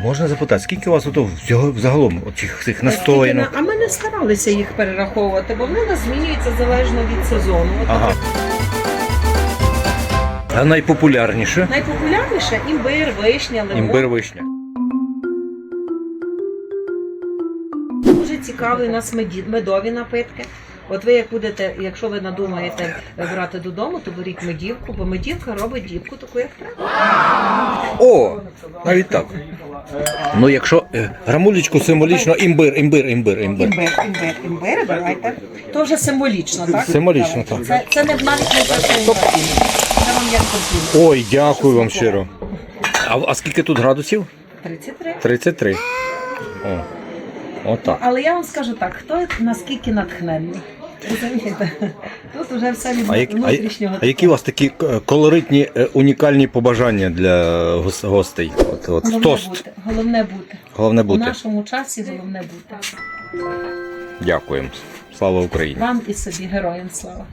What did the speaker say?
можна запитати, скільки у вас ото всього загалом оцих цих настоянок? А ми не старалися їх перераховувати, бо вони нас змінюються залежно від сезону. От Ага. А найпопулярніше? Найпопулярніше імбир, вишня, лимон. Імбир вишня. Дуже цікавий у нас меді- медові напитки. От ви як будете, якщо ви надумаєте брати додому, то беріть медівку, бо медівка робить дівку таку, як треба. О! Навіть так. Ну, якщо е, грамулечку символічно імбир, імбир, імбир, імбир. Імбир, імбир, імбир, давайте. То вже символічно, так? Символічно, так. Це, це не навіть не працює. Це вам як комплімент. Ой, дякую вам щиро. А, а скільки тут градусів? 33. 33. О. Отак. Але я вам скажу так, хто наскільки натхненний. Розумієте? Тут вже все від внутрішнього. а які у вас такі е, колоритні, е, унікальні побажання для гостей? От, от, головне тост. бути. Головне бути. Головне У нашому часі головне бути. Дякуємо. Слава Україні. Вам і собі героям слава.